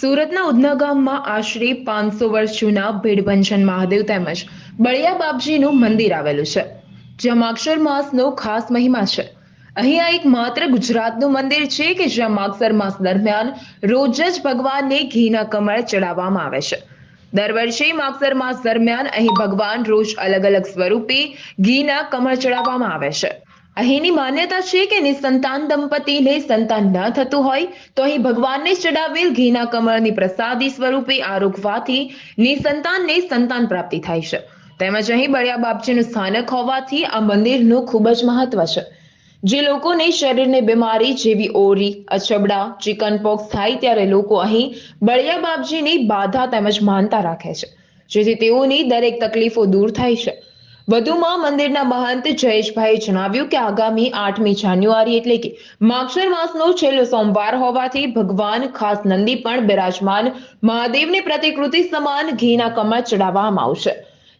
સુરતના ઉધના ગામમાં આશરે પાંચસો વર્ષ જૂના ભીડભંજન મહાદેવ તેમજ બળિયા બાપજીનું મંદિર આવેલું છે, જ્યાં માક્ષર માસનો ખાસ મહિમા છે. અહીં આ એક માત્ર ગુજરાતનું મંદિર છે કે જ્યાં માગસર માસ દરમિયાન રોજ જ ભગવાનને ઘીના કમળ ચડાવવામાં આવે છે. દર વર્ષે માગસર માસ દરમિયાન અહીં ભગવાન રોજ અલગ અલગ સ્વરૂપે ઘીના કમળ ચડાવવામાં આવે છે. અહીંની માન્યતા છે કે નિસંતાન દંપતીને સંતાન ન થતું હોય તો અહીં ભગવાનને ચડાવેલ ઘીના કમળની પ્રસાદી સ્વરૂપે આરોગવાથી નિસંતાનને સંતાન પ્રાપ્તિ થાય છે. તેમજ અહીં બળિયા બાપજીનું સ્થાનક હોવાથી આ મંદિરનું ખૂબ જ મહત્વ છે. જે લોકોને શરીરને બીમારી જેવી ઓરી, અછબડા, ચિકન પોક્સ થાય ત્યારે લોકો અહીં બળિયા બાપજીની બાધા તેમજ માનતા રાખે છે. જેથી તેઓની દરેક તકલીફો દૂર થાય છે. વધુમાં મંદિરના મહંત જયેશભાઈએ જણાવ્યું કે આગામી આઠમી જાન્યુઆરી એટલે કે માગશર માસનો છેલ્લો સોમવાર હોવાથી ભગવાન ખાસ નંદી પણ બિરાજમાન મહાદેવની પ્રતિકૃતિ સમાન ઘીના કમળ ચડાવવામાં આવશે.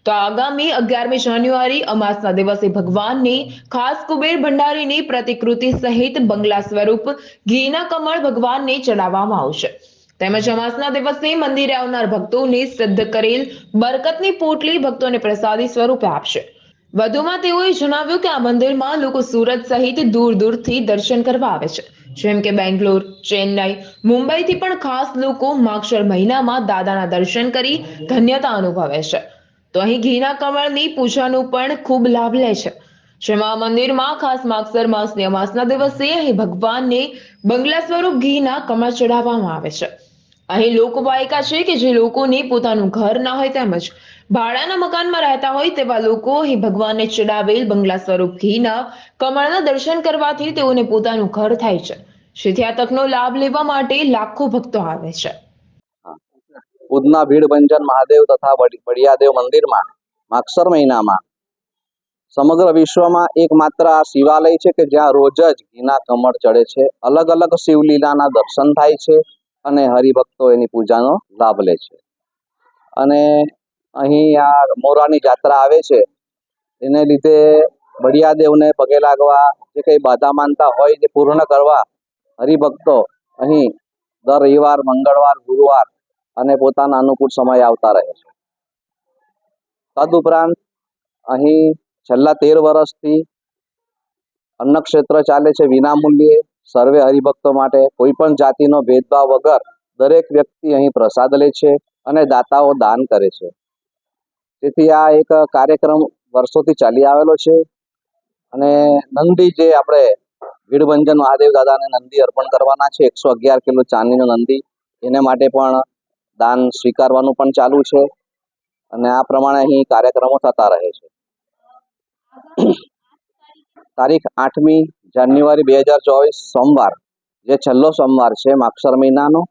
તો આગામી અગિયારમી જાન્યુઆરી અમાસના દિવસે ભગવાનની ખાસ કુબેર ભંડારીની પ્રતિકૃતિ સહિત બંગલા સ્વરૂપ ઘીના કમળ ભગવાનને ચડાવવામાં આવશે. તેમજ અમાસના દિવસે મંદિરે આવનાર ભક્તોને સિદ્ધ કરેલ બરકતની પોટલી ભક્તોને પ્રસાદી સ્વરૂપે આપશે. વધુમાં તેઓએ જણાવ્યું કે આ મંદિરમાં લોકો સુરત સહિત દૂર દૂરથી દર્શન કરવા આવે છે. જેમ કે બેંગ્લોર, ચેન્નાઈ, મુંબઈથી પણ ખાસ લોકો માક્ષર મહિનામાં દાદાના દર્શન કરી ધન્યતા અનુભવે છે. તો અહીં ઘીના કમળની પૂજાનો પણ ખૂબ લાભ લે છે. જેમાં મંદિરમાં ખાસ માગસર માસની અમાસના દિવસે અહીં ભગવાનને બંગલા સ્વરૂપ ઘીના કમળ ચડાવવામાં આવે છે. અહીં લોકવાયકા છે કે જે લોકોને પોતાનું ઘર ના હોય તેમજ ભાડાના મકાનમાં રહેતા હોય તેવા લોકો અહીં ભગવાનને ચડાવેલ બંગલા સ્વરૂપ ઘીના કમળના દર્શન કરવાથી તેઓને પોતાનું ઘર થાય છે. જેથી આ તકનો લાભ લેવા માટે લાખો ભક્તો આવે છે. ઉધના ભીડભંજન મહાદેવ તથા બળિયાદેવ મંદિરમાં માગસર મહિનામાં સમગ્ર વિશ્વમાં એકમાત્ર આ શિવાલય છે કે જ્યાં રોજ જ ઘીના કમળ ચડે છે. અલગ અલગ શિવલીલાના દર્શન થાય છે. અને હરિભક્તો એની પૂજાનો લાભ લે છે. અને અહીં આ મોરાની જાત્રા આવે છે, એને લીધે બળિયાદેવને પગે લાગવા જે કંઈ બાધા માનતા હોય જે પૂર્ણ કરવા હરિભક્તો અહીં દર રવિવાર, મંગળવાર, ગુરુવાર અને પોતાના અનુકૂળ સમય આવતા રહે છે. તદુપરાંત અહીં છેલ્લા તેર વર્ષથી અન્નક્ષેત્ર ચાલે છે, વિનામૂલ્યે સર્વે હરિભક્તો માટે કોઈ પણ જાતિનો ભેદભાવ વગર દરેક વ્યક્તિ અહીં પ્રસાદ લે છે અને દાતાઓ દાન કરે છે. તેથી આ એક કાર્યક્રમ વર્ષોથી ચાલી આવેલો છે અને નંદી જે આપણે ભીડભંજન મહાદેવ દાદાને નંદી અર્પણ કરવાના છે, એકસો અગિયાર કિલો ચાંદીનો નંદી, એને માટે પણ દાન સ્વીકારવાનું પણ ચાલુ છે અને આ પ્રમાણે અહીં કાર્યક્રમો થતા રહે છે. તારીખ આઠમી જાન્યુઆરી બે હજાર ચોવીસ સોમવાર, જે છેલ્લો સોમવાર છે માક્ષર મહિનાનો.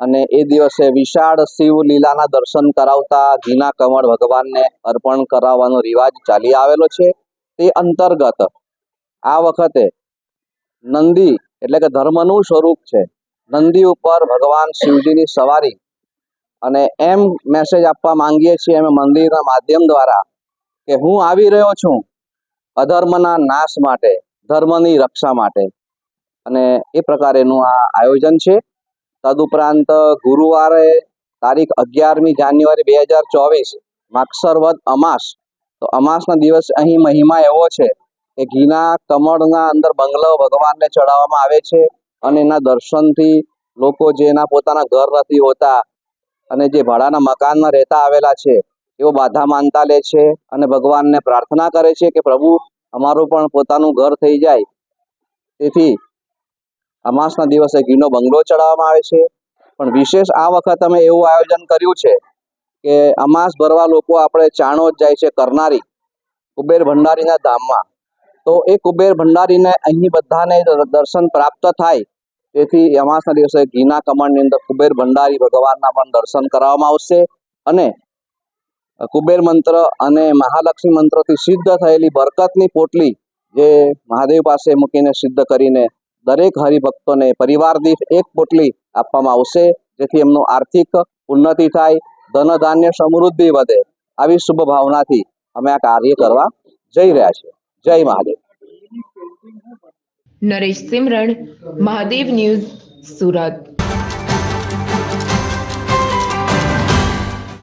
અને એ દિવસે વિશાળ શિવ લીલાના દર્શન કરાવતા ઘીના કમળ ભગવાનને અર્પણ કરાવવાનો રિવાજ ચાલી આવેલો છે. તે અંતર્ગત આ વખતે નંદી એટલે કે ધર્મનું સ્વરૂપ છે. નંદી ઉપર ભગવાન શિવજીની સવારી અને એમ મેસેજ આપવા માંગીએ છીએ અમે મંદિરના માધ્યમ દ્વારા કે હું આવી રહ્યો છું અધર્મના નાશ માટે. ધર્મની રક્ષા માટે. અને એ પ્રકારેનું આ આયોજન છે. તદુપરાંત ગુરુવારે તારીખ અગિયારમી જાન્યુઆરી બે હજાર ચોવીસ માક્ષરવદ અમાસ. તો અમાસના દિવસ અહીં મહિમા એવો છે કે ઘીના કમળના અંદર બંગલો ભગવાનને ચડાવવામાં આવે છે અને એના દર્શનથી લોકો જેના પોતાના ઘર નથી હોતા અને જે ભાડાના મકાનમાં રહેતા આવેલા છે એઓ બાધા માનતા લે છે અને ભગવાનને પ્રાર્થના કરે છે કે પ્રભુ અમારું પણ પોતાનું ઘર થઈ જાય. તેથી અમાસના દિવસે ઘીનો બંગલો ચડાવવામાં આવે છે. પણ વિશેષ આ વખત અમે એવું આયોજન કર્યું છે કે અમાસ ભરવા લોકો આપણે ચાણો જ જાય છે કરનારી, કુબેર ભંડારીના ધામમાં. તો એ કુબેર ભંડારીને અહીં બધાને દર્શન પ્રાપ્ત થાય. તેથી અમાસના દિવસે ઘીના કમળની અંદર કુબેર ભંડારી ભગવાનના પણ દર્શન કરાવવામાં આવશે. અને કુબેર મંત્ર અને મહાલક્ષ્મી મંત્રથી સિદ્ધ થયેલી બરકતની પોટલી જે મહાદેવ પાસે મૂકીને સિદ્ધ કરીને દરેક હરિભક્તોને પરિવાર દીઠ એક પોટલી આપવામાં આવશે, જેથી એમનું આર્થિક ઉન્નતિ થાય ધન ધાન્ય સમૃદ્ધિ વધે. આવી શુભ ભાવનાથી અમે આ કાર્ય કરવા જઈ રહ્યા છીએ. જય મહાદેવ. નરેશ સિમરણ, મહાદેવ ન્યૂઝ સુરત.